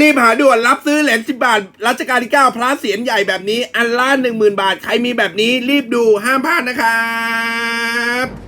รีบหาด่วนรับซื้อเหรียญสิบาทรัชกาลที่9พระเสียรใหญ่แบบนี้ อันละหนึ่งหมื่นบาท ใครมีแบบนี้รีบดูห้ามพลาดนะครับ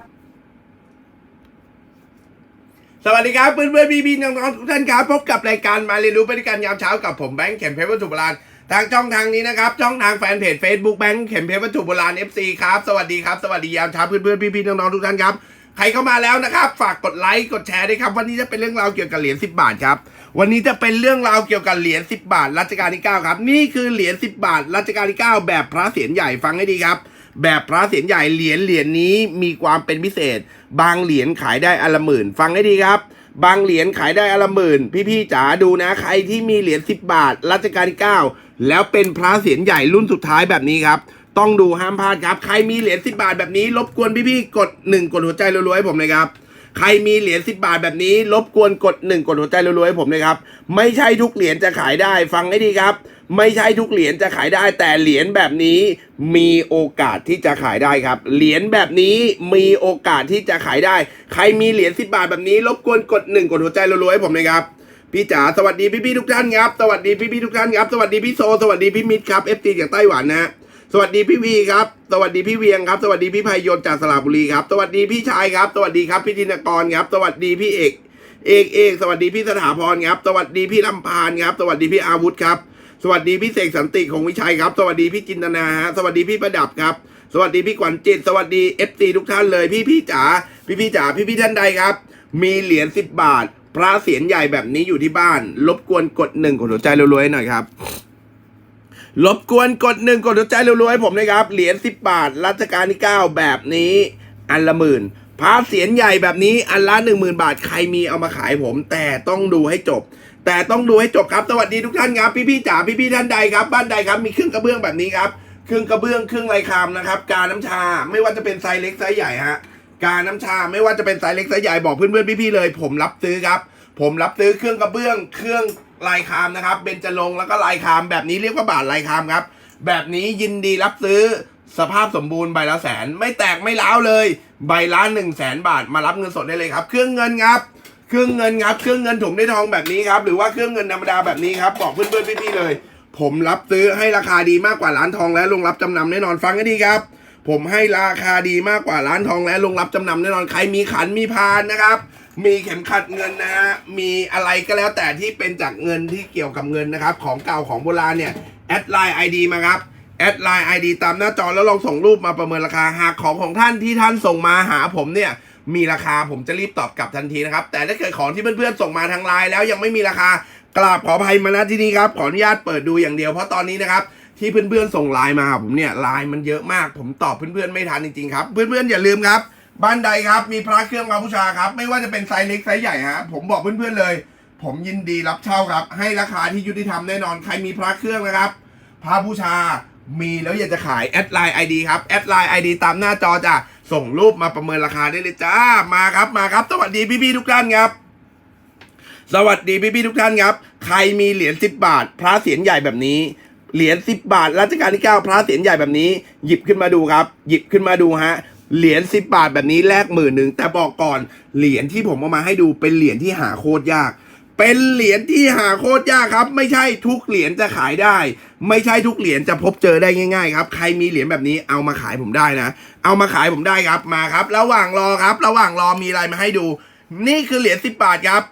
สวัสดีครับเพื่อนเพื่อนพี่พี่น้องๆทุกท่านครับพบกับรายการมาเรียนรู้ไปด้วยกันยามเช้ากับผมแบงค์เข็มเพชรวัตถุโบราณทางช่องทางนี้นะครับช่องทางแฟนเพจ Facebook แบงค์เข็มเพชรวัตถุโบราณ FC ครับสวัสดีครับสวัสดียามเช้าเพื่อนเพื่อนพี่พี่น้องๆทุกท่านครับใครเข้ามาแล้วนะครับ ฝากกดไลค์กดแชร์ด้วยครับวันนี้จะเป็นเรื่องราวเกี่ยวกับเหรียญ10 บาทครับวันนี้จะเป็นเรื่องราวเกี่ยวกับเหรียญ10 บาทรัชกาลที่9ครับนี่คือเหรียญ10 บาทรัชกาลที่9แบบพระเศียรใหญ่ฟังให้ดีครับ แบบพระเศียรใหญ่เหรียญเหรียญนี้มีความเป็นพิเศษ บางเหรียญขายได้อัละหมื่น ฟังให้ดีครับ บางเหรียญขายได้อนละหมื่น พี่ๆจ๋าดูนะ ใครที่มีเหรียญ10 บาทรัชกาลที่9แล้วเป็นพระเศียรใหญ่รุ่นสุดท้ายแบบนี้ครับต้องดูห้ามพลาดครับ ใครมีเหรียญ10 บาทแบบนี้รบกวนพี่ๆกด 1 กดหัวใจรัวๆให้ผมเลยครับ ใครมีเหรียญ10 บาทแบบนี้ รบกวนกด 1 กดหัวใจรัวๆให้ผมเลยครับ ไม่ใช่ทุกเหรียญจะขายได้ฟังให้ดีครับ ไม่ใช่ทุกเหรียญจะขายได้ แต่เหรียญแบบนี้มีโอกาสที่จะขายได้ครับ เหรียญแบบนี้มีโอกาสที่จะขายได้ ใครมีเหรียญ10 บาทแบบนี้ รบกวนกด 1 กดหัวใจรัวๆให้ผมเลยครับพี่จ๋าสวัสดีพี่ๆทุกท่านครับ สวัสดีพี่ๆทุกท่านครับ สวัสดีพี่โซ สวัสดีพี่มิตรครับ FT จากไต้หวันนะฮะ สวัสดีพี่วีครับ สวัสดีพี่เวียงครับ สวัสดีพี่พายนจากสระบุรีครับ สวัสดีพี่ชายครับ สวัสดีครับพี่ธินกรครับ สวัสดีพี่เอก เอกเอกสวัสดีพี่สถาพรครับ สวัสดีพี่ลำพานครับ สวัสดีพี่อาวุธครับ สวัสดีพี่เสกสันติของวิชัยครับ สวัสดีพี่จินตนาฮะ สวัสดีพี่ประดับครับ สวัสดีพี่ขวัญจิต สวัสดีเอฟซีทุกท่านเลยพี่พี่จ๋า พี่พี่จ๋า พี่พี่ท่านใดครับ มีเหรียญสิบบาท พระเศียรใหญ่แบบนี้อยู่ที่บ้าน รบกวนกดหนึ่งกดหัวใจรวยๆหน่อยครับ รบกวนกดหนึ่งกดหัวใจรัวๆให้ผมนะครับ เหรียญสิบบาท รัชกาลที่เก้าแบบนี้อันละหมื่นพระเสียรใหญ่แบบนี้อันละหนึ่งหมื่นบาทใครมีเอามาขายผม แต่ต้องดูให้จบ แต่ต้องดูให้จบครับสวัสดีทุกท่านครับ พี่ๆจ๋าพี่ๆท่านใดครับ บ้านใดครับมีเครื่องกระเบื้องแบบนี้ครับเครื่องกระเบื้องเครื่องลายคามนะครับ กาน้ำชาไม่ว่าจะเป็นไซส์เล็กไซส์ใหญ่ฮะกาน้ำชาไม่ว่าจะเป็นไซส์เล็กไซส์ใหญ่บอกเพื่อนๆพี่ๆเลย ผมรับซื้อครับ ผมรับซื้อเครื่องกระเบื้องเครื่อง ลายคามนะครับเบญจรงแล้วก็ลายคามแบบนี้เรียกว่าบาทลายคามครับ แบบนี้ยินดีรับซื้อสภาพสมบูรณ์ใบละแสน ไม่แตกไม่ร้าวเลย ใบละหนึ่งแสนบาทมารับเงินสดได้เลยครับ เครื่องเงินครับ เครื่องเงินครับ เครื่องเงินถุงได้ทองแบบนี้ครับ หรือว่าเครื่องเงินธรรมดาแบบนี้ครับ บอกเพื่อนๆพี่ๆเลย ผมรับซื้อให้ราคาดีมากกว่าร้านทองและโรงรับจำนำแน่นอนฟังให้ดีครับ ผมให้ราคาดีมากกว่าร้านทองและโรงรับจำนำแน่นอนใครมีขันมีพานนะครับ มีเข็มขัดเงินนะฮะมีอะไรก็แล้วแต่ที่เป็นจากเงินที่เกี่ยวกับเงินนะครับ ของเก่าของโบราณเนี่ยแอดไลน์ไอดีมาครับแอดไลน์ไอดีตามหน้าจอแล้วลองส่งรูปมาประเมินราคาหากของของท่านที่ท่านส่งมาหาผมเนี่ยมีราคาผมจะรีบตอบกลับทันทีนะครับ แต่ถ้าเกิดของที่เพื่อนๆส่งมาทางไลน์แล้วยังไม่มีราคา กราบขออภัยมาณที่นี้ครับ ขออนุญาตเปิดดูอย่างเดียวเพราะตอนนี้นะครับ ที่เพื่อนๆส่งไลน์มาผมเนี่ยไลน์มันเยอะมาก ผมตอบเพื่อนๆไม่ทันจริงๆครับ เพื่อนๆอย่าลืมครับ บ้านใดครับมีพระเครื่องพระบูชาครับ ไม่ว่าจะเป็นไซส์เล็กไซส์ใหญ่ฮะผมบอกเพื่อนๆเลย ผมยินดีรับเช่าครับ ให้ราคาที่ยุติธรรมแน่นอนใครมีพระเครื่องนะครับ พระบูชามีแล้วอยากจะขายแอดไลน์ไอดีครับแอดไลน์ไอดีตามหน้าจอจะส่งรูปมาประเมินราคาได้เลยจ้ามาครับมาครับ สวัสดีพี่ๆทุกท่านครับ สวัสดีพี่ๆทุกท่านครับ ใครมีเหรียญ10 บาท พระเสียรใหญ่แบบนี้ เหรียญ10 บาทรัชกาลที่ 9 พระเสียรใหญ่แบบนี้ หยิบขึ้นมาดูครับ หยิบขึ้นมาดูฮะเหรียญ10 บาทแบบนี้แลกหมื่นหนึ่งแต่บอกก่อนเหรียญที่ผมเอามาให้ดูเป็นเหรียญที่หาโคตรยาก เป็นเหรียญที่หาโคตรยากครับ ไม่ใช่ทุกเหรียญจะขายได้ ไม่ใช่ทุกเหรียญจะพบเจอได้ง่ายๆครับใครมีเหรียญแบบนี้เอามาขายผมได้นะ เอามาขายผมได้ครับมาครับ ระหว่างรอครับ ระหว่างรอมีอะไรมาให้ดู นี่คือเหรียญ10 บาทครับ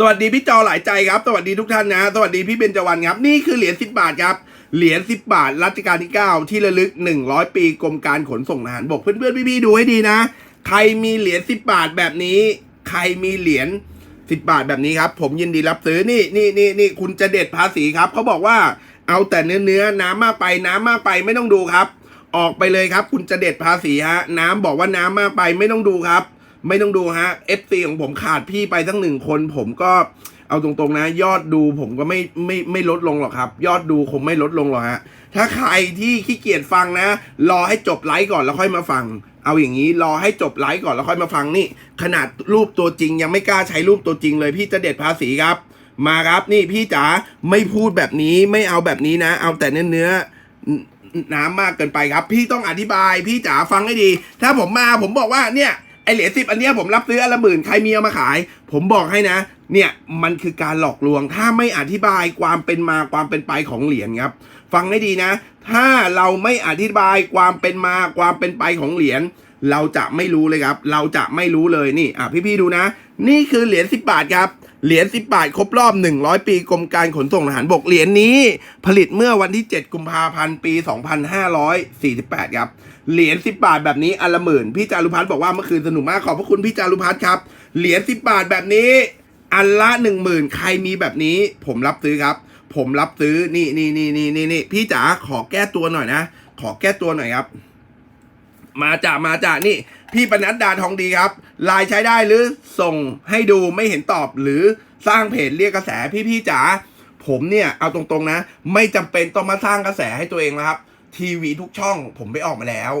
สวัสดีพี่จอหลายใจครับ สวัสดีทุกท่านนะ สวัสดีพี่เบญจวรรณครับ นี่คือเหรียญ10บบาทครับ เหรียญ10บบาทรัชกาลที่9ที่ระลึก100ปีกรมการขนส่งทหารบกเพื่อนๆพี่ๆดูให้ดีนะ ใครมีเหรียญ10บบาทแบบนี้ ใครมีเหรียญ10บาทแบบนี้ครับ ผมยินดีรับซื้อนี่นี่นี่นี่คุณจะเด็ดภาษีครับเขาบอกว่าเอาแต่เนื้อเนื้อน้ำมากไปน้ำมากไปไม่ต้องดูครับ ออกไปเลยครับ คุณจะเด็ดภาษีฮะน้ำบอกว่าน้ำมากไปไม่ต้องดูครับ ไม่ต้องดูฮะ FC ของผมขาดพี่ไปตั้งหนึ่งคน ผมก็เอาตรงๆนะ ยอดดูผมก็ไม่ไม่ไม่ลดลงหรอกครับ ยอดดูคงไม่ลดลงหรอกฮะถ้าใครที่ขี้เกียจฟังนะ รอให้จบไลฟ์ก่อนแล้วค่อยมาฟัง เอาอย่างนี้รอให้จบไลฟ์ก่อนแล้วค่อยมาฟังนี่ ขนาดรูปตัวจริง ยังไม่กล้าใช้รูปตัวจริงเลยพี่จะเด็ดภาษีครับ มาครับนี่พี่จ๋าไม่พูดแบบนี้ไม่เอาแบบนี้นะ เอาแต่เนื้อเนื้อน้ำมากเกินไปครับ พี่ต้องอธิบาย พี่จ๋าฟังให้ดี ถ้าผมมาผมบอกว่าเนี่ย ไอเหรียญสิบอันเนี้ยผมรับซื้ออันละหมื่นใครมีเอามาขาย ผมบอกให้นะ เนี่ยมันคือการหลอกลวง ถ้าไม่อธิบายความเป็นมาความเป็นไปของเหรียญครับ ฟังให้ดีนะ ถ้าเราไม่อธิบายความเป็นมาความเป็นไปของเหรียญเราจะไม่รู้เลยครับ เราจะไม่รู้เลยนี่อะพี่ๆดูนะ นี่คือเหรียญสิบบาทครับเหรียญ10 บาทครบรอบ 100 ปีกรมการขนส่งทหารบกเหรียญนี้ ผลิตเมื่อวันที่ 7 กุมภาพันธ์ปี 2548 ครับ เหรียญ10บบาทแบบนี้อันละหมื่นพี่จารุพัฒน์บอกว่าเมื่อคืนสนุกมากขอบพระคุณพี่จารุพัฒน์ครับ เหรียญ10บบาทแบบนี้อันละ1 0,000ใครมีแบบนี้ ผมรับซื้อครับ ผมรับซื้อนี่นี่นี่นี่นี่นี่พี่จ๋าขอแก้ตัวหน่อยนะ ขอแก้ตัวหน่อยครับ มาจ่ามาจ่านี่ พี่ปนัดดาทองดีครับไลน์ใช้ได้หรือส่งให้ดูไม่เห็นตอบหรือสร้างเพจเรียกกระแสพี่พี่จ๋าผมเนี่ยเอาตรงๆนะ ไม่จำเป็นต้องมาสร้างกระแสให้ตัวเองนะครับ ทีวีทุกช่องผมไปออกมาแล้ว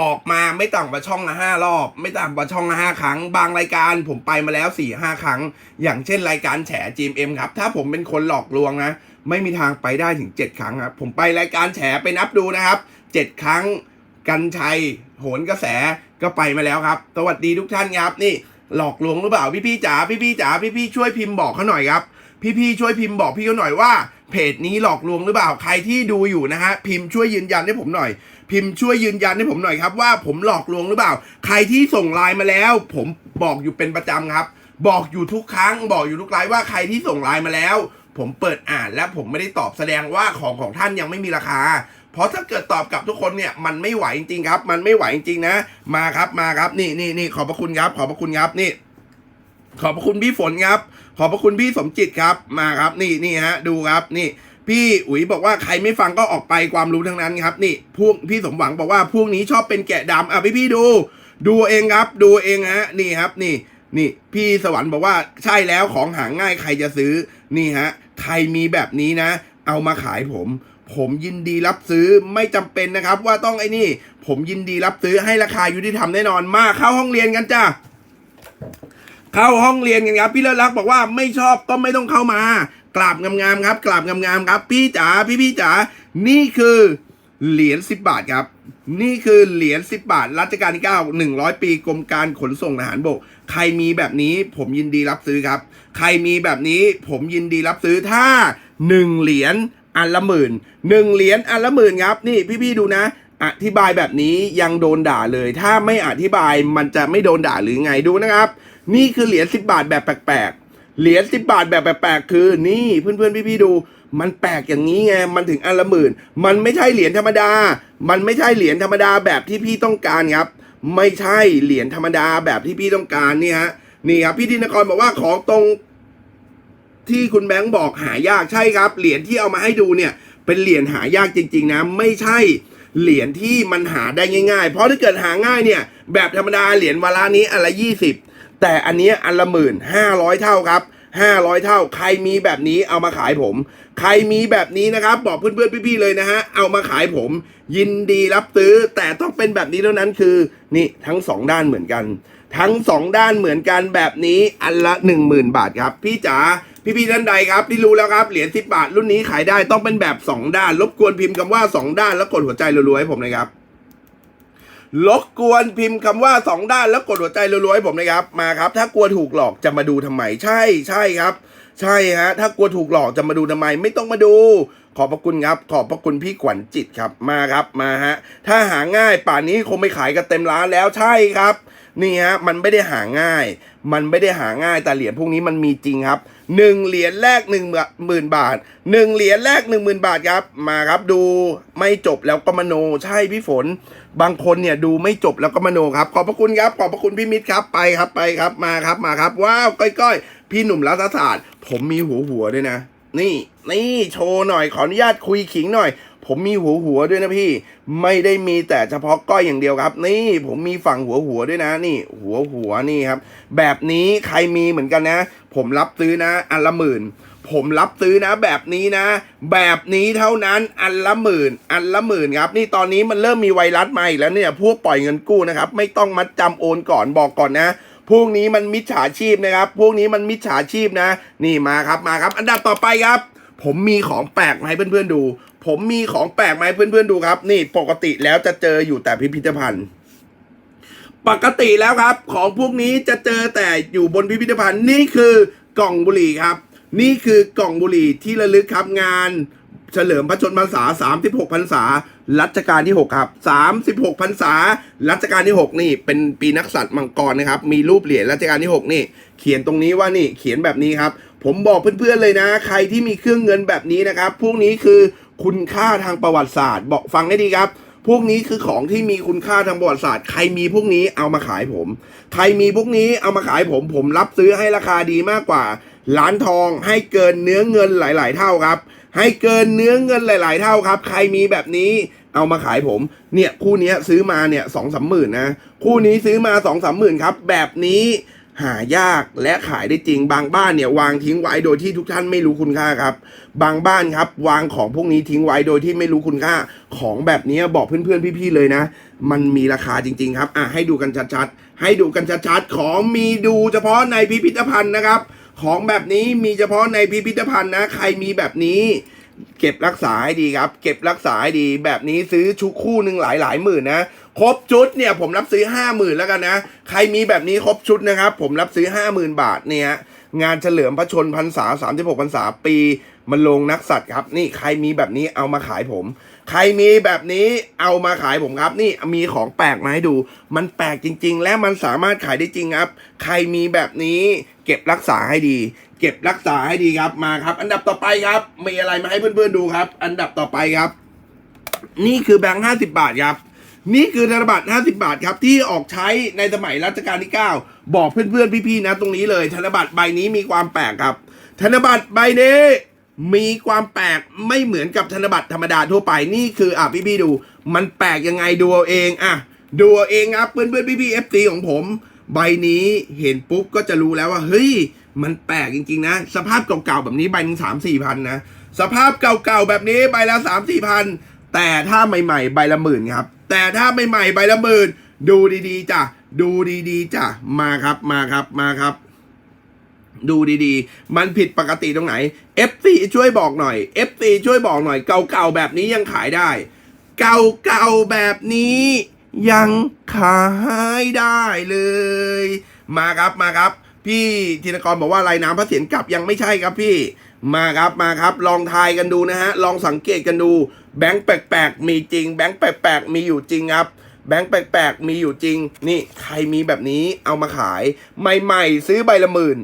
ออกมาไม่ต่ำกว่าช่องละห้ารอบ ไม่ต่ำกว่าช่องละห้าครั้ง บางรายการผมไปมาแล้วสี่ห้าครั้ง อย่างเช่นรายการแฉจีเอ็มครับ ถ้าผมเป็นคนหลอกลวงนะ ไม่มีทางไปได้ถึงเจ็ดครั้งครับ ผมไปรายการแฉไปนับดูนะครับเจ็ดครั้ง กันชัย โหนกระแสก็ไปมาแล้วครับ สวัสดีทุกท่านครับนี่หลอกลวงหรือเปล่าพี่พี่จ๋าพี่พี่จ๋าพี่พี่ช่วยพิมพ์บอกเขาหน่อยครับ พี่ๆช่วยพิมพ์บอกพี่เขาหน่อยว่าเพจนี้หลอกลวงหรือเปล่าใครที่ดูอยู่นะฮะพิมพ์ช่วยยืนยันให้ผมหน่อย พิมพ์ช่วยยืนยันให้ผมหน่อยครับว่าผมหลอกลวงหรือเปล่า ใครที่ส่งไลน์มาแล้ว ผมบอกอยู่เป็นประจำครับ บอกอยู่ทุกครั้ง บอกอยู่ทุกไลน์ว่าใครที่ส่งไลน์มาแล้ว ผมเปิดอ่านและผมไม่ได้ตอบแสดงว่าของของท่านยังไม่มีราคา เพราะถ้าเกิดตอบกลับทุกคนเนี่ยมันไม่ไหวจริงๆครับ มันไม่ไหวจริงๆนะ มาครับมาครับนี่นี่นี่ขอบพระคุณครับ ขอบพระคุณครับนี่ ขอบพระคุณพี่ฝนครับ ขอบพระคุณพี่สมจิตครับ มาครับ นี่นี่ฮะ ดูครับ นี่ พี่อุ๋ยบอกว่าใครไม่ฟังก็ออกไปความรู้ทั้งนั้นครับ นี่พวกพี่สมหวังบอกว่าพวกนี้ชอบเป็นแกะดำอะพี่พี่ดู ดูเองครับ ดูเองฮะ นี่ครับ นี่ นี่ พี่สวรรค์บอกว่าใช่แล้วของหาง่ายใครจะซื้อ นี่ฮะ ใครมีแบบนี้นะ เอามาขายผม ผมยินดีรับซื้อไม่จำเป็นนะครับ ว่าต้องไอ้นี่ ผมยินดีรับซื้อให้ราคายุติธรรมแน่นอนมาเข้าห้องเรียนกันจ้า เข้าห้องเรียนกันครับ พี่เลิศรักบอกว่าไม่ชอบก็ไม่ต้องเข้ามากราบงามๆครับกราบงามๆครับ พี่จ๋าพี่พี่จ๋านี่คือเหรียญ10 บาทครับ นี่คือเหรียญ10 บาท รัชกาลที่9 100 ปีกรมการขนส่งทหารบก ใครมีแบบนี้ผมยินดีรับซื้อครับ ใครมีแบบนี้ผมยินดีรับซื้อถ้า 1 เหรียญอันละหมื่นหนึ่งเหรียญอันละหมื่นครับ นี่พี่ๆดูนะ อธิบายแบบนี้ยังโดนด่าเลย ถ้าไม่อธิบายมันจะไม่โดนด่าหรือไงดูนะครับ นี่คือเหรียญ10บาทแบบแปลกๆ เหรียญ10บาทแบบแปลกๆ คือนี่เพื่อนๆพี่ๆดู มันแปลกอย่างนี้ไง มันถึงอันละหมื่น มันไม่ใช่เหรียญธรรมดา มันไม่ใช่เหรียญธรรมดาแบบที่พี่ต้องการครับ ไม่ใช่เหรียญธรรมดาแบบที่พี่ต้องการนี่ฮะ นี่ครับพี่ธินกรบอกว่าของตรงที่คุณแบงค์บอกหายากใช่ครับ เหรียญที่เอามาให้ดูเนี่ย เป็นเหรียญหายากจริง ๆ นะ ไม่ใช่เหรียญที่มันหาได้ง่าย ๆ เพราะถ้าเกิดหาง่ายเนี่ย แบบธรรมดาเหรียญวาระนี้อันละยี่สิบ แต่อันนี้อันละหมื่นห้าร้อยเท่าครับห้าร้อยเท่า ใครมีแบบนี้เอามาขายผม ใครมีแบบนี้นะครับ บอกเพื่อนๆพี่ๆเลยนะฮะ เอามาขายผม ยินดีรับซื้อ แต่ต้องเป็นแบบนี้เท่านั้นคือ นี่ทั้งสองด้านเหมือนกัน ทั้งสองด้านเหมือนกันแบบนี้อันละหนึ่งหมื่นบาทครับ พี่จ๋าพี่ๆท่านใดครับที่รู้แล้วครับเหรียญสิบบาทรุ่นนี้ขายได้ต้องเป็นแบบสองด้าน รบกวนพิมพ์คำว่าสองด้านแล้วกดหัวใจรัวๆให้ผมเลยครับ รบกวนพิมพ์คำว่าสองด้านแล้วกดหัวใจรัวๆให้ผมนะครับมาครับ ถ้ากลัวถูกหลอกจะมาดูทำไมใช่ใช่ครับ ใช่ฮะถ้ากลัวถูกหลอกจะมาดูทำไมไม่ต้องมาดู ขอบพระคุณครับ ขอบพระคุณพี่ขวัญจิตครับมาครับมาฮะถ้าหาง่ายป่านนี้คงไม่ขายกันเต็มร้านแล้วใช่ครับนี่ฮะมันไม่ได้หาง่าย มันไม่ได้หาง่ายแต่เหรียญพวกนี้มันมีจริงครับ หนึ่งเหรียญแรกหนึ่งหมื่นบาทหนึ่งเหรียญแรกหนึ่งหมื่นบาทครับ มาครับดูไม่จบแล้วก็มโน ใช่พี่ฝน บางคนเนี่ยดูไม่จบแล้วก็มโนครับ ขอบพระคุณครับ ขอบพระคุณพี่มิตรครับ ไปครับ ไปครับ มาครับ มาครับ ว้าว ก้อยๆ พี่หนุ่มรัฐศาสตร์ ผมมีหัวหัวด้วยนะ นี่ นี่ โชว์หน่อย ขออนุญาตคุยขิงหน่อย ผมมีหัวหัวด้วยนะพี่ ไม่ได้มีแต่เฉพาะก้อยอย่างเดียวครับ นี่ผมมีฝั่งหัวหัวด้วยนะ นี่ หัวหัวนี่ครับ แบบนี้ใครมีเหมือนกันนะ ผมรับซื้อนะ อันละหมื่น ผมรับซื้อนะ แบบนี้นะ แบบนี้เท่านั้นอันละหมื่น อันละหมื่นครับ นี่ตอนนี้มันเริ่มมีไวรัสมาอีกแล้วเนี่ย พวกปล่อยเงินกู้นะครับ ไม่ต้องมัดจำโอนก่อนบอกก่อนนะพวกนี้มันมิจฉาชีพนะครับ พวกนี้มันมิจฉาชีพนะ นี่มาครับมาครับ อันดับต่อไปครับ ผมมีของแปลกมาให้เพื่อนๆดู ผมมีของแปลกมาให้เพื่อนๆดูครับ นี่ปกติแล้วจะเจออยู่แต่พิพิธภัณฑ์ ปกติแล้วครับ ของพวกนี้จะเจอแต่อยู่บนพิพิธภัณฑ์นี่คือกล่องบุหรี่ครับ นี่คือกล่องบุหรี่ที่ระลึกครับงานเฉลิมพระชนมพรรษา 36พรรษา รัชกาลที่ 6 ครับ 36พรรษา รัชกาลที่ 6 นี่ เป็นปีนักษัตริย์มังกรนะครับ มีรูปเหรียญรัชกาลที่ 6 นี่ เขียนตรงนี้ว่านี่ เขียนแบบนี้ครับ ผมบอกเพื่อนๆเลยนะ ใครที่มีเครื่องเงินแบบนี้นะครับ พวกนี้คือ คุณค่าทางประวัติศาสตร์ บอกฟังให้ดีครับ พวกนี้คือของที่มีคุณค่าทางประวัติศาสตร์ ใครมีพวกนี้เอามาขายผม ใครมีพวกนี้เอามาขายผม ผมรับซื้อให้ราคาดีมากกว่าร้านทองให้เกินเนื้อเงินหลาย ๆ เท่าครับ ให้เกินเนื้อเงินหลาย ๆ เท่าครับ ใครมีแบบนี้เอามาขายผม เนี่ยคู่นี้ซื้อมาเนี่ยสองสามหมื่นนะ คู่นี้ซื้อมาสองสามหมื่นครับ แบบนี้ หายากและขายได้จริง บางบ้านเนี่ยวางทิ้งไว้โดยที่ทุกท่านไม่รู้คุณค่าครับ บางบ้านครับ วางของพวกนี้ทิ้งไว้โดยที่ไม่รู้คุณค่า ของแบบนี้บอกเพื่อนๆพี่ๆเลยนะ มันมีราคาจริง ๆ ครับ อะให้ดูกันชัดๆให้ดูกันชัดๆของมีดูเฉพาะในพิพิธภัณฑ์นะครับ ของแบบนี้มีเฉพาะในพิพิธภัณฑ์นะ ใครมีแบบนี้ เก็บรักษาให้ดีครับ เก็บรักษาให้ดีแบบนี้ซื้อชุดคู่หนึ่งหลายหลายหมื่นนะ ครบชุดเนี่ยผมรับซื้อห้าหมื่นแล้วกันนะ ใครมีแบบนี้ครบชุดนะครับ ผมรับซื้อห้าหมื่นบาทเนี่ยงานเฉลิมพระชนพรรษาสามสิบหกพรรษาปีมันลงนักสัตว์ครับ นี่ใครมีแบบนี้เอามาขายผม ใครมีแบบนี้เอามาขายผมครับ นี่มีของแปลกมาให้ดู มันแปลกจริง ๆ และมันสามารถขายได้จริงครับ ใครมีแบบนี้เก็บรักษาให้ดี เก็บรักษาให้ดีครับมาครับ อันดับต่อไปครับ มีอะไรมาให้เพื่อนๆดูครับ อันดับต่อไปครับ นี่คือแบงค์ห้าสิบบาทครับ นี่คือธนบัตร 50 บาทครับที่ออกใช้ในสมัยรัชกาลที่ 9 บอกเพื่อนๆพี่ๆนะตรงนี้เลย ธนบัตรใบนี้มีความแปลกครับ ธนบัตรใบนี้มีความแปลกไม่เหมือนกับธนบัตรธรรมดาทั่วไปนี่คืออะพี่ๆดู มันแปลกยังไงดูเอาเองอะดูเอาเองครับเพื่อนๆพี่ๆเอฟซีของผม ใบนี้เห็นปุ๊บก็จะรู้แล้วว่าเฮ้ยมันแปลกจริงๆนะ สภาพเก่าๆแบบนี้ใบหนึ่งสามสี่พันนะสภาพเก่าๆแบบนี้ใบละสามสี่พันแต่ถ้าใหม่ ๆ ใบละหมื่นครับ แต่ถ้าใหม่ๆใบละหมื่นดูดีๆจ้ะดูดีๆจ้ะมาครับมาครับมาครับ ดูดีๆ มันผิดปกติตรงไหน FC ช่วยบอกหน่อย FC ช่วยบอกหน่อย เก่าๆแบบนี้ยังขายได้ เก่าๆแบบนี้ยังขายได้เลย มาครับมาครับ พี่ธินกรบอกว่าลายน้ำพระเศียรกลับยังไม่ใช่ครับพี่ มาครับมาครับ ลองทายกันดูนะฮะ ลองสังเกตกันดู แบงค์แปลกๆมีจริง แบงค์แปลกๆมีอยู่จริงครับ แบงค์แปลกๆมีอยู่จริง นี่ใครมีแบบนี้เอามาขาย ใหม่ๆ ซื้อใบละหมื่น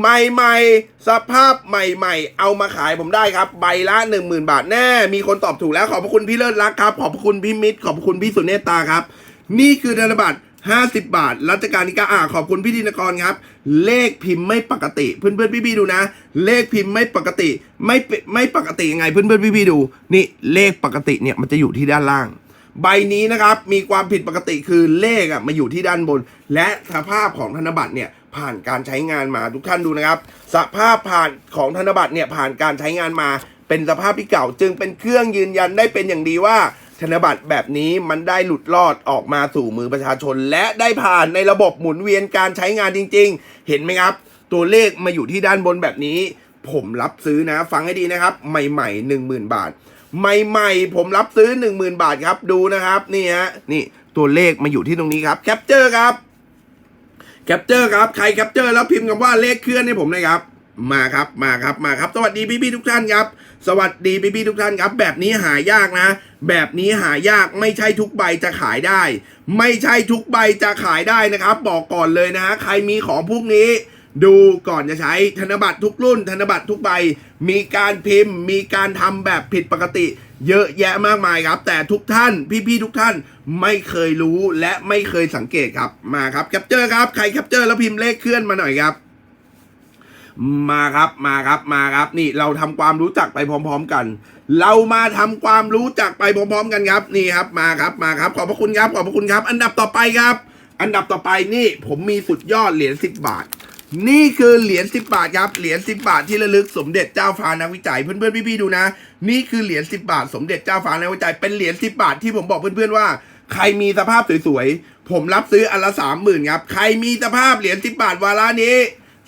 ใหม่ๆ สภาพใหม่ๆ เอามาขายผมได้ครับ ใบละ1 0,000 บาทแน่ มีคนตอบถูกแล้วขอบพระคุณพี่เลิศรักครับ ขอบพระคุณพี่มิตรขอบพระคุณพี่สุเนตตาครับ นี่คือธนบัตร 50 บาท รัชกาลที่เก้าอ่าขอบคุณพี่ธินกรครับ เลขพิมพ์ไม่ปกติ เพื่อนเพื่อนๆพี่ดูนะ เลขพิมพ์ไม่ปกติ ไม่ไม่ปกติยังไง เพื่อนเพื่อนๆพี่ดู นี่เลขปกติเนี่ยมันจะอยู่ที่ด้านล่าง ใบนี้นะครับมีความผิดปกติคือเลขอะมาอยู่ที่ด้านบน และสภาพของธนบัตรเนี่ยผ่านการใช้งานมาทุกท่านดูนะครับ สภาพผ่านของธนบัตรเนี่ยผ่านการใช้งานมา เป็นสภาพที่เก่าจึงเป็นเครื่องยืนยันได้เป็นอย่างดีว่า ธนบัตรแบบนี้มันได้หลุดรอดออกมาสู่มือประชาชน และได้ผ่านในระบบหมุนเวียนการใช้งานจริง ๆ เห็นไหมครับ ตัวเลขมาอยู่ที่ด้านบนแบบนี้ ผมรับซื้อนะ ฟังให้ดีนะครับ ใหม่ๆหนึ่งหมื่นบาท ใหม่ๆ ผมรับซื้อ 1 0,000 บาทครับดูนะครับนี่ฮะนี่ตัวเลขมาอยู่ที่ตรงนี้ครับแคปเจอร์ครับแคปเจอร์ครับใครแคปเจอร์แล้วพิมพ์คำว่าเลขเคลื่อนให้ผมหนะครับมาครับมาครับมาครับ สวัสดีพี่ๆทุกท่านครับ สวัสดีพี่ๆทุกท่านครับ แบบนี้หายากนะ แบบนี้หายากไม่ใช่ทุกใบจะขายได้ ไม่ใช่ทุกใบจะขายได้นะครับ บอกก่อนเลยนะฮะใครมีของพวกนี้ ดูก่อนจะใช้ธนบัตรทุกรุ่น ธนบัตรทุกใบ มีการพิมพ์ มีการทำแบบผิดปกติ เยอะแยะมากมายครับ แต่ทุกท่านพี่ๆทุกท่านไม่เคยรู้และไม่เคยสังเกตครับมาครับแคปเจอร์ครับใครแคปเจอร์แล้วพิมพ์เลขเคลื่อนมาหน่อยครับ มาครับมาครับมาครับ นี่เราทำความรู้จักไปพร้อม ๆ กัน เรามาทำความรู้จักไปพร้อม ๆ กันครับ นี่ครับมาครับมาครับ ขอบพระคุณครับขอบพระคุณครับ อันดับต่อไปครับ อันดับต่อไปนี่ผมมีสุดยอดเหรียญ10บาท นี่คือเหรียญ10บาทครับเหรียญ10บาทที่ระลึกสมเด็จเจ้าฟ้านักวิจัยเพื่อนๆพี่ๆดูนะ นี่คือเหรียญ10บาท สมเด็จเจ้าฟ้านักวิจัยเป็นเหรียญ10บาทที่ผมบอกเพื่อนๆว่าใครมีสภาพสวยๆผมรับซื้ออันละสามหมื่นครับใครมีสภาพเหรียญ10บาทวาระนี้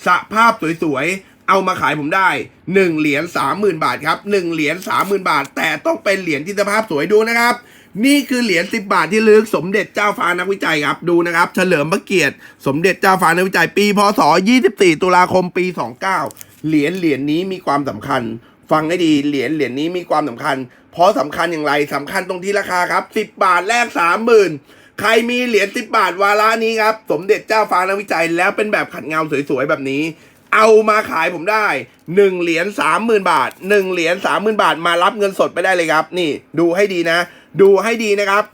สภาพสวยๆ เอามาขายผมได้ 1 เหรียญ30,000 บาทครับ 1 เหรียญ30,000 บาท แต่ต้องเป็นเหรียญที่สภาพสวยดูนะครับ นี่คือเหรียญ10 บาทที่ลึกสมเด็จเจ้าฟ้านักวิจัยครับ ดูนะครับ เฉลิมพระเกียรติ สมเด็จเจ้าฟ้านักวิจัย ปี พศ 24 ตุลาคม ปี 29 เหรียญเหรียญนี้มีความสำคัญ ฟังให้ดี เหรียญเหรียญนี้มีความสำคัญ เพราะสำคัญอย่างไรสำคัญตรงที่ราคาครับ 10 บาทแลก30,000 ใครมีเหรียญ10บบาทวาระนี้ครับ สมเด็จเจ้าฟ้านักวิจัย แล้วเป็นแบบขัดเงาสวยๆแบบนี้ เอามาขายผมได้1เหรียญ30,000บาท1เหรียญ30,000บาทมารับเงินสดไปได้เลยครับ นี่ดูให้ดีนะ ดูให้ดีนะครับ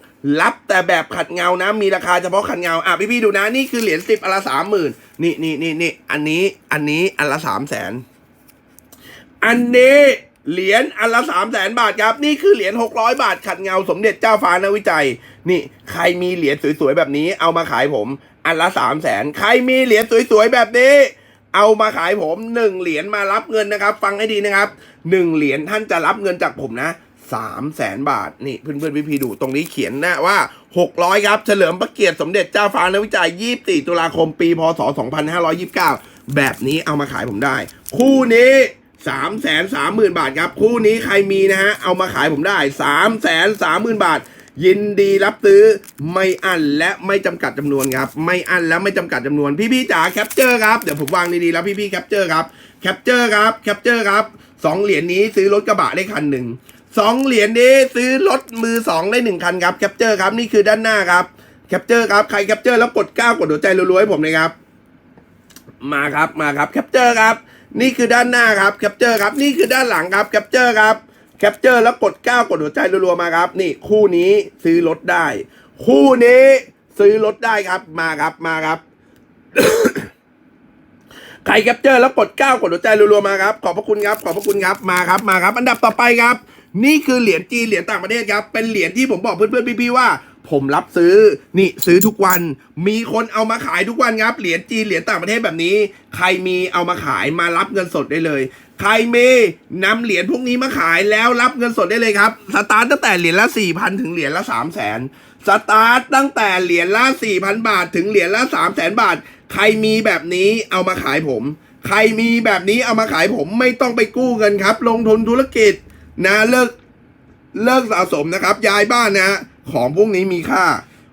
รับแต่แบบขัดเงานะมีราคาเฉพาะขัดเงาอะพี่ๆดูนะนี่คือเหรียญ10อันละ30,000นี่นี่นี่นี่อันนี้อันนี้อันละ3 0 0 0 0นอันนี้ เหรียญอันละสามแสนบาทครับ นี่คือเหรียญหกร้อยบาท ขัดเงาสมเด็จเจ้าฟ้านักวิจัย นี่ใครมีเหรียญสวยๆแบบนี้ เอามาขายผม อันละสามแสนใครมีเหรียญสวยๆแบบนี้ เอามาขายผมหนึ่งเหรียญมารับเงินนะครับ ฟังให้ดีนะครับหนึ่งเหรียญท่านจะรับเงินจากผมนะสามแสนบาท นี่เพื่อนๆพี่ๆดูตรงนี้เขียนนะว่าหกร้อยครับ เฉลิมพระเกียรติสมเด็จเจ้าฟ้านักวิจัยยี่สิบตุลาคมปี พศสองพันห้าร้อยยี่สิบเก้าแบบนี้เอามาขายผมได้ คู่นี้ สามแสนสามหมื่นบาทครับ คู่นี้ใครมีนะฮะ เอามาขายผมได้สามแสนสามหมื่นบาท ยินดีรับซื้อไม่อั้นและไม่จำกัดจำนวนครับ ไม่อั้นและไม่จำกัดจำนวน พี่ๆจ๋าแคปเจอร์ครับ เดี๋ยวผมวางดีๆแล้วพี่ๆแคปเจอร์ครับ แคปเจอร์ครับแคปเจอร์ครับสองเหรียญนี้ซื้อรถกระบะได้คันหนึ่งสองเหรียญนี้ซื้อรถมือสองได้หนึ่งคันครับแคปเจอร์ครับนี่คือด้านหน้าครับแคปเจอร์ครับใครแคปเจอร์แล้วกดก้าวกดหัวใจรัวๆให้ผมเลยครับ มาครับมาครับแคปเจอร์ครับ นี่คือด้านหน้าครับแคปเจอร์ครับนี่คือด้านหลังครับแคปเจอร์ครับแคปเจอร์แล้วกดก้าวกดหัวใจรัวๆมาครับ นี่คู่นี้ซื้อรถได้ คู่นี้ซื้อรถได้ครับมาครับมาครับใครแคปเจอร์แล้วกดก้าวกดหัวใจรัวๆมาครับ ขอบพระคุณครับ ขอบพระคุณครับมาครับมาครับ อันดับต่อไปครับ นี่คือเหรียญจีนเหรียญต่างประเทศครับ เป็นเหรียญที่ผมบอกเพื่อนๆพี่ๆว่า ผมรับซื้อ นี่ซื้อทุกวัน มีคนเอามาขายทุกวันครับ เหรียญจีน เหรียญต่างประเทศแบบนี้ ใครมีเอามาขายมารับเงินสดได้เลย ใครมีนำเหรียญพวกนี้มาขายแล้วรับเงินสดได้เลยครับ สตาร์ตตั้งแต่เหรียญละ4 0 0 0 ถึงเหรียญละ3 0 0 0 0นสตาร์ตตั้งแต่เหรียญละ4,000 บาท ถึงเหรียญละ3 0 0 0 0 0 บาท ใครมีแบบนี้เอามาขายผม ใครมีแบบนี้เอามาขายผมไม่ต้องไปกู้เงินครับ ลงทุนธุรกิจนะเลิกเลิกสะสมนะครับย้ายบ้านนะ ของพวกนี้มีค่า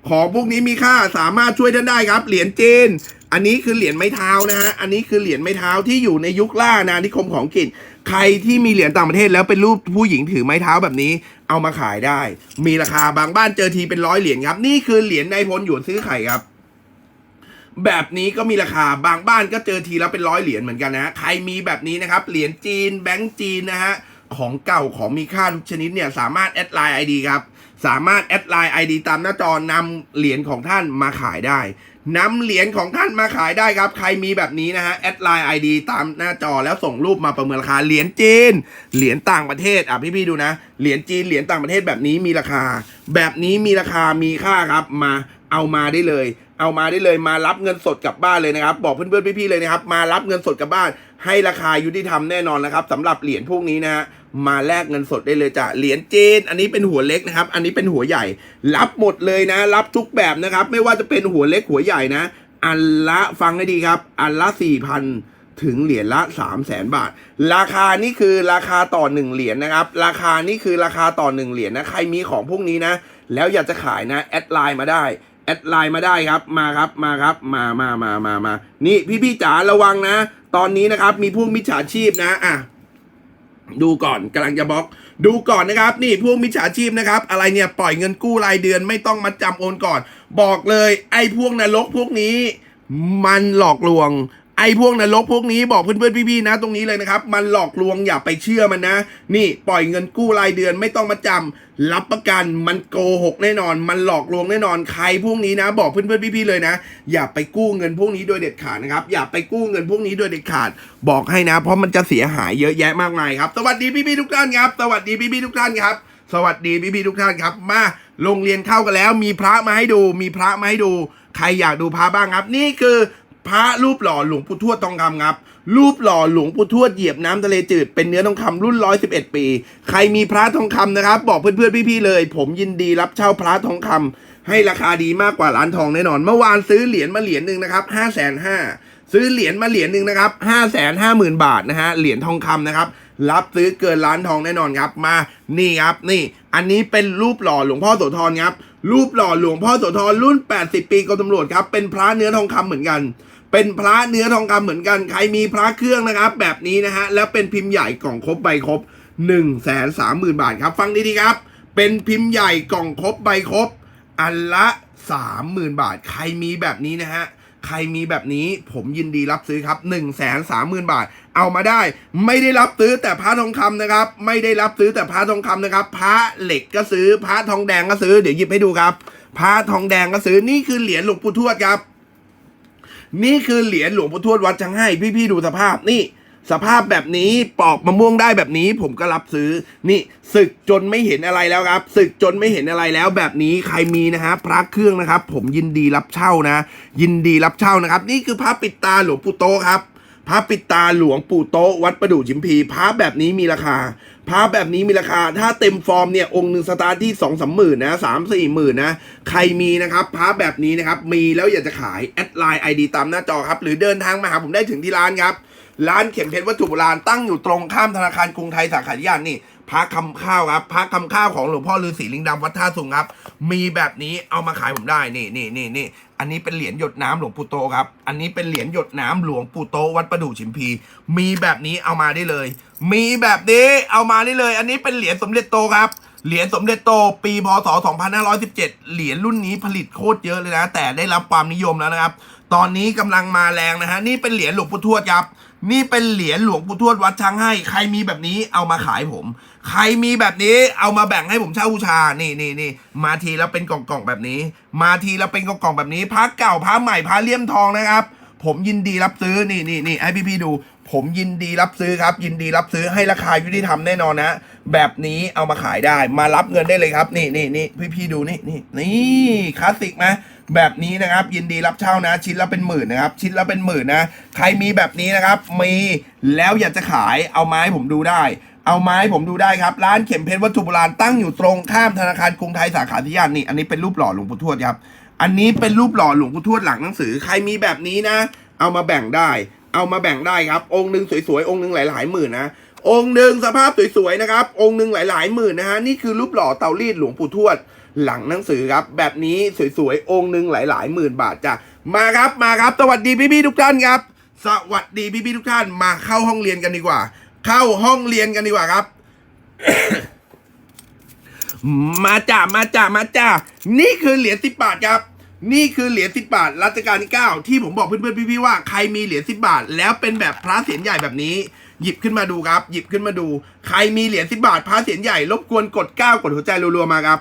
ของพวกนี้มีค่าสามารถช่วยท่านได้ครับ เหรียญจีนอันนี้คือเหรียญไม้เท้านะฮะ อันนี้คือเหรียญไม้เท้าที่อยู่ในยุคล่านานิคมของกฤษใครที่มีเหรียญต่างประเทศแล้วเป็นรูปผู้หญิงถือไม้เท้าแบบนี้ เอามาขายได้ มีราคาบางบ้านเจอทีเป็นร้อยเหรียญครับ นี่คือเหรียญในพลหยวนซื้อไข่ครับ แบบนี้ก็มีราคาบางบ้านก็เจอทีแล้วเป็นร้อยเหรียญเหมือนกันนะฮะใครมีแบบนี้นะครับ เหรียญจีน แบงก์จีนนะฮะ ของเก่าของมีค่าทุกชนิดเนี่ยสามารถแอดไลน์ไอดีครับ สามารถแอดไลน์ไอดีตามหน้าจอนำเหรียญของท่านมาขายได้นำเหรียญของท่านมาขายได้ครับ ใครมีแบบนี้นะฮะแอดไลน์ไอดีตามหน้าจอแล้วส่งรูปมาประเมินราคาเหรียญจีน เหรียญต่างประเทศอะพี่ๆดูนะ เหรียญจีนเหรียญต่างประเทศแบบนี้มีราคา แบบนี้มีราคามีค่าครับมาเอามาได้เลย เอามาได้เลยมารับเงินสดกลับบ้านเลยนะครับ บอกเพื่อนๆพี่ๆเลยนะครับ มารับเงินสดกลับบ้าน ให้ราคายุติธรรมแน่นอนนะครับสำหรับเหรียญพวกนี้นะฮะ มาแลกเงินสดได้เลยจ้ะเหรียญจีน อันนี้เป็นหัวเล็กนะครับ อันนี้เป็นหัวใหญ่ รับหมดเลยนะ รับทุกแบบนะครับ ไม่ว่าจะเป็นหัวเล็กหัวใหญ่นะ อันละฟังให้ดีครับ อันละสี่พันถึงเหรียญละ3 0 0แสนบาท ราคานี่คือราคาต่อ 1 เหรียญนะครับ ราคานี่คือราคาต่อ 1 เหรียญนะ ใครมีของพวกนี้นะ แล้วอยากจะขายนะ แอดไลน์มาได้ แอดไลน์มาได้ครับ มาครับ มาครับ มามามามามานี่พี่พี่จ๋าระวังนะ ตอนนี้นะครับมีพวกมิจฉาชีพนะ อะ ดูก่อนกำลังจะบล็อก ดูก่อนนะครับ นี่พวกมิจฉาชีพนะครับ อะไรเนี่ยปล่อยเงินกู้รายเดือนไม่ต้องมาจำโอนก่อน บอกเลย ไอ้พวกนรกพวกนี้ มันหลอกลวง ไอ้พวกนรกพวกนี้บอกเพื่อนๆพี่ๆนะ ตรงนี้เลยนะครับ มันหลอกลวงอย่าไปเชื่อมันนะ นี่ปล่อยเงินกู้รายเดือนไม่ต้องมาจำรับประกันมันโกหกแน่นอน มันหลอกลวงแน่นอนใครพวกนี้นะ บอกเพื่อนๆพี่ๆเลยนะ อย่าไปกู้เงินพวกนี้โดยเด็ดขาดนะครับ อย่าไปกู้เงินพวกนี้โดยเด็ดขาด บอกให้นะ เพราะมันจะเสียหายเยอะแยะมากมายครับ สวัสดีพี่ๆทุกท่านครับ สวัสดีพี่ๆทุกท่านครับ สวัสดีพี่ๆทุกท่านครับ มาโรงเรียนเข้ากันแล้ว มีพระมาให้ดู มีพระมาให้ดู ใครอยากดูพระบ้างครับ นี่คือ พระรูปหล่อหลวงปู่ทวดทองคำครับ รูปหล่อหลวงปู่ทวดเหยียบน้ำทะเลจืดเป็นเนื้อทองคำรุ่น111ปี ใครมีพระทองคำนะครับ บอกเพื่อนๆพี่ๆเลย ผมยินดีรับเช่าพระทองคำให้ราคาดีมากกว่าร้านทองแน่นอน เมื่อวานซื้อเหรียญมาเหรียญหนึ่งนะครับ5 5 0 0 0ซื้อเหรียญมาเหรียญหนึ่งนะครับ5 5 0 0 0 0บาทนะฮะเหรียญทองคำนะครับรับซื้อเกินล้านทองแน่นอนครับมานี่ครับนี่ อันนี้เป็นรูปหล่อหลวงพ่อโสธรครับรูปหล่อหลวงพ่อโสธรรุ่น 80 ปีกรมตำรวจครับ เป็นพระเนื้อทองคำเหมือนกัน เป็นพระเนื้อทองคำเหมือนกัน ใครมีพระเครื่องนะครับ แบบนี้นะฮะ แล้วเป็นพิมพ์ใหญ่กล่องครบใบครบ1นึ่งแสนสามหมื่นบาทครับ ฟังดีๆครับ เป็นพิมพ์ใหญ่กล่องครบใบครบ อันละสามหมื่นบาท ใครมีแบบนี้นะฮะใครมีแบบนี้ผมยินดีรับซื้อครับ1นึ่งแสนสามหมื่นบาท เอามาได้ ไม่ได้รับซื้อแต่พระทองคำนะครับ ไม่ได้รับซื้อแต่พระทองคำนะครับ พระเหล็กก็ซื้อพระทองแดงก็ซื้อเดี๋ยวหยิบให้ดูครับ พระทองแดงก็ซื้อนี่คือเหรียญหลวงปู่ทวดครับ นี่คือเหรียญหลวงปู่ทวดวัดจังให้พี่ๆดูสภาพนี่ สภาพแบบนี้ปอกมะม่วงได้แบบนี้ผมก็รับซื้อ นี่ศึกจนไม่เห็นอะไรแล้วครับศึกจนไม่เห็นอะไรแล้วแบบนี้ใครมีนะฮะพระเครื่องนะครับ ผมยินดีรับเช่านะ ยินดีรับเช่านะครับ นี่คือพระปิดตาหลวงปู่โตครับพระปิดตาหลวงปู่โตวัดประดู่ชิมพีพระแบบนี้มีราคา พระแบบนี้มีราคา ถ้าเต็มฟอร์มเนี่ย องค์หนึ่งสตาร์ทที่สองสามหมื่นนะสามสี่หมื่นนะ ใครมีนะครับพระแบบนี้นะครับ มีแล้วอยากจะขาย แอดไลน์ไอดีตามหน้าจอครับ หรือเดินทางมาหาผมได้ถึงที่ร้านครับ ร้านเข็มเพชรวัตถุโบราณตั้งอยู่ตรงข้ามธนาคารกรุงไทยสาขาย่านนี่ พระคำข้าวครับพระคำข้าวของหลวงพ่อฤาษีลิงดำวัดท่าสุงครับ มีแบบนี้เอามาขายผมได้นี่นี่นี่นี่อันนี้เป็นเหรียญหยดน้ำหลวงปู่โตครับ อันนี้เป็นเหรียญหยดน้ำหลวงปู่โตวัดประดู่ชิมพี มีแบบนี้เอามาได้เลย มีแบบนี้เอามาได้เลย อันนี้เป็นเหรียญสมเด็จโตครับเหรียญสมเด็จโตปีพศ 2517 เหรียญรุ่นนี้ผลิตโคตรเยอะเลยนะ แต่ได้รับความนิยมแล้วนะครับ ตอนนี้กำลังมาแรงนะฮะ นี่เป็นเหรียญหลวงปู่ทวดครับ นี่เป็นเหรียญหลวงปู่ทวดวัดช้างให้ ใครมีแบบนี้เอามาขายผม ใครมีแบบนี้เอามาแบ่งให้ผมเช่าบูชา นี่นี่นี่มาทีแล้วเป็นกล่องๆแบบนี้ มาทีแล้วเป็นกล่องๆแบบนี้พระเก่าพระใหม่พระเลี่ยมทองนะครับ ผมยินดีรับซื้อนี่นี่นี่ให้พี่ๆดู ผมยินดีรับซื้อครับ ยินดีรับซื้อให้ราคายุติธรรมแน่นอนนะ แบบนี้เอามาขายได้ มารับเงินได้เลยครับ นี่นี่นี่พี่ๆดูนี่นี่นี่คลาสสิกไหม แบบนี้นะครับ ยินดีรับเช่านะ ชิ้นละเป็นหมื่นนะครับ ชิ้นละเป็นหมื่นนะ ใครมีแบบนี้นะครับ มีแล้วอยากจะขายเอาไม้ผมดูได้ เอาไม้ผมดูได้ครับ ร้านเข็มเพชรวัตถุโบราณตั้งอยู่ตรงข้ามธนาคารกรุงไทยสาขาที่ย่านนี่อันนี้เป็นรูปหล่อหลวงปู่ทวดครับอันนี้เป็นรูปหล่อหลวงปู่ทวดหลังหนังสือ ใครมีแบบนี้นะ เอามาแบ่งได้ เอามาแบ่งได้ครับ องค์หนึ่งสวยๆ องค์หนึ่งหลายๆหมื่นนะ องค์หนึ่งสภาพสวยๆนะครับ องค์หนึ่งหลายๆหมื่นนะฮะ นี่คือรูปหล่อเตารีดหลวงปู่ทวด หลังหนังสือครับ แบบนี้สวยๆ องค์หนึ่งหลายๆหมื่นบาทจ้ะมาครับมาครับ สวัสดีพี่ๆทุกท่านครับ สวัสดีพี่ๆทุกท่านมาเข้าห้องเรียนกันดีกว่า เข้าห้องเรียนกันดีกว่าครับ มาจ้ามาจ้ามาจ้านี่คือเหรียญสิบบาทครับนี่คือเหรียญสิบบาทรัชกาลที่เก้าที่ผมบอกเพื่อนๆพี่ๆว่าใครมีเหรียญสิบบาท แล้วเป็นแบบพระเสียนใหญ่แบบนี้ หยิบขึ้นมาดูครับ หยิบขึ้นมาดู ใครมีเหรียญสิบบาทพระเสียนใหญ่รบกวนกดเก้ากดหัวใจรัวๆมาครับ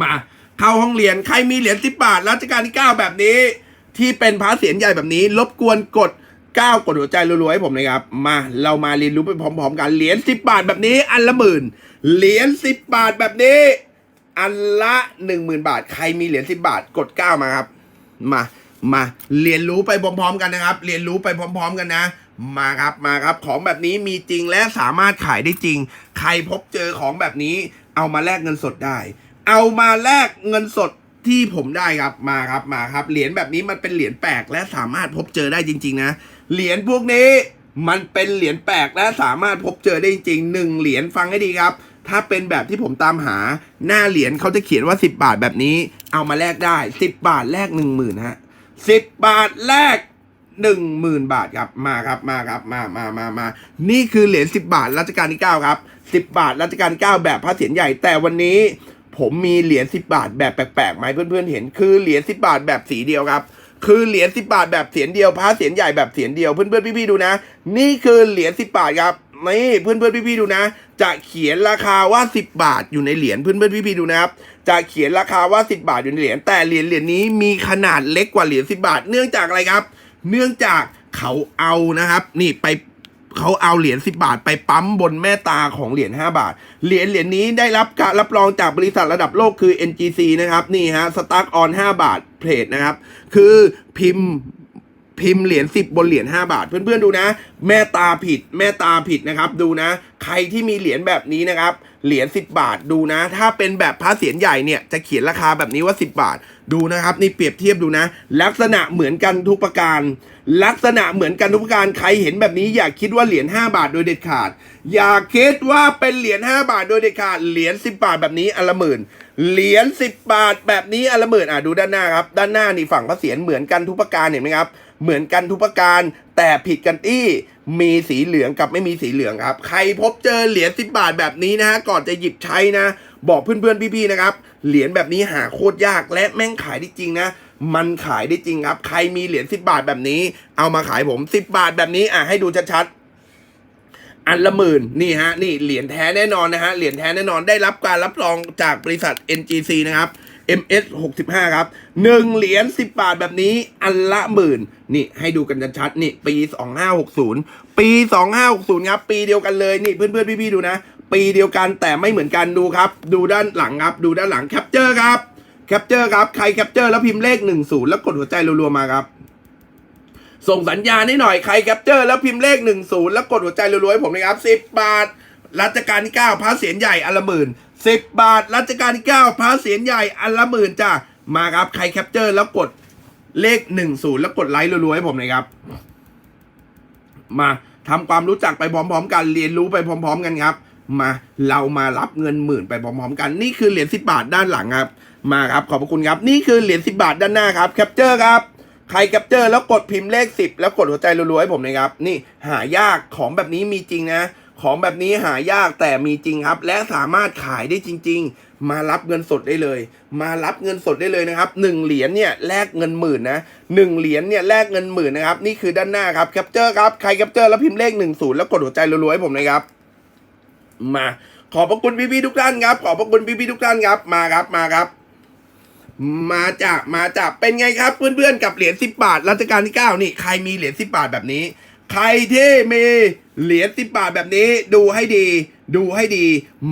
มาเข้าห้องเรียนใครมีเหรียญสิบบาทรัชกาลที่เก้าแบบนี้ ที่เป็นพระเสียนใหญ่แบบนี้ รบกวนกดก้ากดหัวใจรัวๆให้ผมนะครับ มาเรามาเรียนรู้ไปพร้อมๆกันเหรียญสิบบาทแบบนี้ อันละหมื่นเหรียญสิบบาทแบบนี้ อันละหนึ่งหมื่นบาท ใครมีเหรียญสิบบาทกดก้ามาครับ มามาเรียนรู้ไปพร้อมๆกันนะครับ เรียนรู้ไปพร้อม ๆ กันนะ มาครับมาครับของแบบนี้มีจริงและสามารถขายได้จริง ใครพบเจอของแบบนี้เอามาแลกเงินสดได้ เอามาแลกเงินสดที่ผมได้ครับมาครับมาครับ เหรียญแบบนี้มันเป็นเหรียญแปลกและสามารถพบเจอได้จริง ๆ นะ เหรียญพวกนี้มันเป็นเหรียญแปลกและสามารถพบเจอได้จริงๆหนึ่งเหรียญฟังให้ดีครับ ถ้าเป็นแบบที่ผมตามหาหน้าเหรียญเขาจะเขียนว่า 10 บาทแบบนี้ เอามาแลกได้ 10 บาทแลก1 0,000ฮะ10บาทแลก1 0,000บาทครับมาครับมาครับมามามามานี่คือเหรียญ10บาทรัชกาลที่9ครับ10บาทรัชกาลที่9แบบพระเศียรใหญ่แต่วันนี้ ผมมีเหรียญ10 บาทแบบแปลกๆไหมเพื่อนๆเห็น คือเหรียญ10 บาทแบบสีเดียวครับ คือเหรียญสิบาทแบบเสียนเดียวพระเสียนใหญ่แบบเสียนเดียวเพื่อนๆพี่ๆดูนะ นี่คือเหรียญสิบาทครับนี่เพื่อนๆพี่ๆดูนะ จะเขียนราคาว่า 10 บาทอยู่ในเหรียญเพื่อนๆพี่ๆดูนะครับ จะเขียนราคาว่า 10 บาทอยู่ในเหรียญแต่เหรียญเหรียญนี้มีขนาดเล็กกว่าเหรียญ10 บาท เนื่องจากอะไรครับ เนื่องจากเขาเอานะครับ นี่ไป เขาเอาเหรียญ10 บาทไปปั๊มบนแม่ตาของเหรียญ5บาท เหรียญเหรียญนี้ได้รับการรับรองจากบริษัทระดับโลกคือ NGC นะครับ นี่ฮะสตาร์ on 5บาทเพลทนะครับ คือพิมพ์พิมพ์เหรียญ10 บนเหรียญ5บาท เพื่อนๆดูนะ แม่ตาผิด แม่ตาผิดนะครับ ดูนะ ใครที่มีเหรียญแบบนี้นะครับ เหรียญ10 บาทดูนะ ถ้าเป็นแบบพระเสียรใหญ่เนี่ยจะเขียนราคาแบบนี้ว่า 10 บาท ดูนะครับ นี่เปรียบเทียบดูนะ ลักษณะเหมือนกันทุกประการ ลักษณะเหมือนกันทุกประการใครเห็นแบบนี้อย่าคิดว่าเหรียญ5บาทโดยเด็ดขาด อย่าคิดว่าเป็นเหรียญ5บาทโดยเด็ดขาดเหรียญ10 บาทแบบนี้อันละหมื่น เหรียญ10บาทแบบนี้อันละหมื่นอะดูด้านหน้าครับ ด้านหน้านี่ฝั่งพระเศียรเหมือนกันทุกประการเห็นไหมครับ เหมือนกันทุกประการ แต่ผิดกันที่มีสีเหลืองกับไม่มีสีเหลืองครับ ใครพบเจอเหรียญ10บาทแบบนี้นะฮะก่อนจะหยิบใช้นะ บอกเพื่อนๆพี่ๆนะครับ เหรียญแบบนี้หาโคตรยากและแม่งขายได้จริงนะมันขายได้จริงครับ ใครมีเหรียญ10 บาทแบบนี้ เอามาขายผม 10 บาทแบบนี้อะให้ดูชัดๆ อันละหมื่นนี่ฮะนี่เหรียญแท้แน่นอนนะฮะเหรียญแท้แน่นอนได้รับการรับรองจากบริษัท NGC นะครับ MS 65ครับหนึ่งเหรียญ10 บาทแบบนี้อันละหมื่นนี่ให้ดูกันชัดๆนี่ปี 2560 ปี 2560ครับปีเดียวกันเลยนี่เพื่อนๆพี่ๆดูนะ ปีเดียวกันแต่ไม่เหมือนกันดูครับ ดูด้านหลังครับ ดูด้านหลังแคปเจอร์ครับแคปเจอร์ครับใครแคปเจอร์แล้วพิมพ์เลข 10 แล้วกดหัวใจรัวๆมาครับ ส่งสัญญาณให้หน่อยใครแคปเจอร์แล้วพิมพ์เลข 10 แล้วกดหัวใจรัวๆให้ผมนะครับ 10 บาท รัชกาลที่ 9 พระเศียรใหญ่อันละหมื่น 10 บาท รัชกาลที่ 9 พระเศียรใหญ่อันละหมื่นจ้ามาครับใครแคปเจอร์แล้วกดเลข 10 แล้วกดไลค์รัวๆให้ผมน่อยครับ มาทำความรู้จักไปพร้อม ๆ กันเรียนรู้ไปพร้อม ๆ กันครับ มาเรามารับเงินหมื่นไปพร้อมๆกันนี่คือเหรียญ10 บาทด้านหลังครับ มาครับขอบพระคุณครับ นี่คือเหรียญ10 บาทด้านหน้าครับแคปเจอร์ครับ ใครแคปเจอร์แล้วกดพิมพ์เลข 10 แล้วกดหัวใจรัวๆให้ผมนะครับ นี่หายากของแบบนี้มีจริงนะ ของแบบนี้หายากแต่มีจริงครับ และสามารถขายได้จริง ๆ มารับเงินสดได้เลย มารับเงินสดได้เลยนะครับหนึ่งเหรียญเนี่ยแลกเงินหมื่นนะหนึ่งเหรียญเนี่ยแลกเงินหมื่นนะครับนี่คือด้านหน้าครับแคปเจอร์ครับใครแคปเจอร์แล้วพิมพ์เลขหนึ่งศูนย์แล้วกดหัวใจรัวๆให้ผมนะครับ มาขอบพระคุณพี่ๆทุกท่านครับ ขอบพระคุณพี่ๆทุกท่านครับ มาครับ มาครับ มาจากมาจากเป็นไงครับเพื่อนๆกับเหรียญ10 บาทรัชกาลที่ 9 นี่ใครมีเหรียญ10 บาทแบบนี้ ใครที่มีเหรียญ10 บาทแบบนี้ ดูให้ดี ดูให้ดี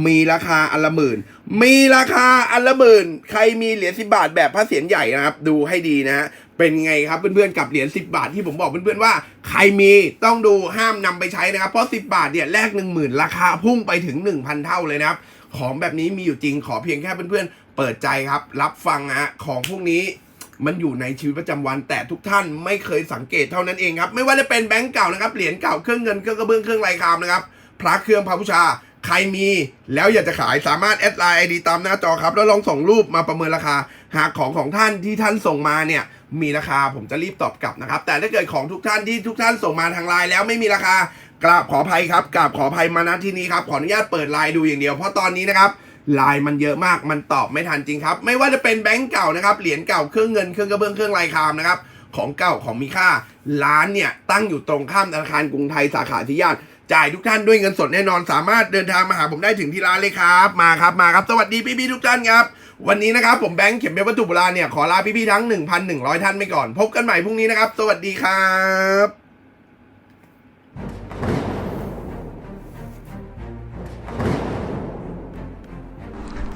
มีราคาอันละหมื่น มีราคาอันละหมื่น ใครมีเหรียญ10 บาทแบบพระเศียรใหญ่นะครับ ดูให้ดีนะ เป็นไงครับเพื่อนๆกับเหรียญ10 บาทที่ผมบอกเพื่อนๆว่า ใครมีต้องดูห้ามนำไปใช้นะครับ เพราะ 10 บาทเนี่ยแลก1 0,000 ราคาพุ่งไปถึง 1,000 เท่าเลยนะครับ ของแบบนี้มีอยู่จริงขอเพียงแค่เพื่อนๆ เปิดใจครับ รับฟังฮะของพวกนี้มันอยู่ในชีวิตประจำวัน แต่ทุกท่านไม่เคยสังเกตเท่านั้นเองครับ ไม่ว่าจะเป็นแบงก์เก่านะครับเหรียญเก่าเครื่องเงินเครื่องกระเบื้องเครื่องลายคามนะครับพระเครื่องพระบูชาใครมีแล้วอยากจะขายสามารถแอดไลน์ไอดีตามหน้าจอครับ แล้วลองส่งรูปมาประเมินราคา หากของของท่านที่ท่านส่งมาเนี่ย มีราคาผมจะรีบตอบกลับนะครับ แต่ถ้าเกิดของทุกท่านที่ทุกท่านส่งมาทางไลน์แล้วไม่มีราคากราบขออภัยครับกราบขออภัยมาณที่นี้ครับขออนุญาตเปิดไลน์ดูอย่างเดียวเพราะตอนนี้นะครับ ลายมันเยอะมากมันตอบไม่ทันจริงครับ ไม่ว่าจะเป็นแบงก์เก่านะครับเหรียญเก่าเครื่องเงินเครื่องกระเบื้องเครื่องลายคามนะครับของเก่าของมีค่าร้านเนี่ยตั้งอยู่ตรงข้ามธนาคารกรุงไทยสาขาที่ย่านจ่ายทุกท่านด้วยเงินสดแน่นอนสามารถเดินทางมาหาผมได้ถึงที่ร้านเลยครับ มาครับมาครับ สวัสดีพี่ๆทุกท่านครับ วันนี้นะครับผมแบงค์เข็มเป็นวัตถุโบราณเนี่ยขอลาพี่ๆทั้ง 1,100 ท่านไปก่อน พบกันใหม่พรุ่งนี้นะครับ สวัสดีครับ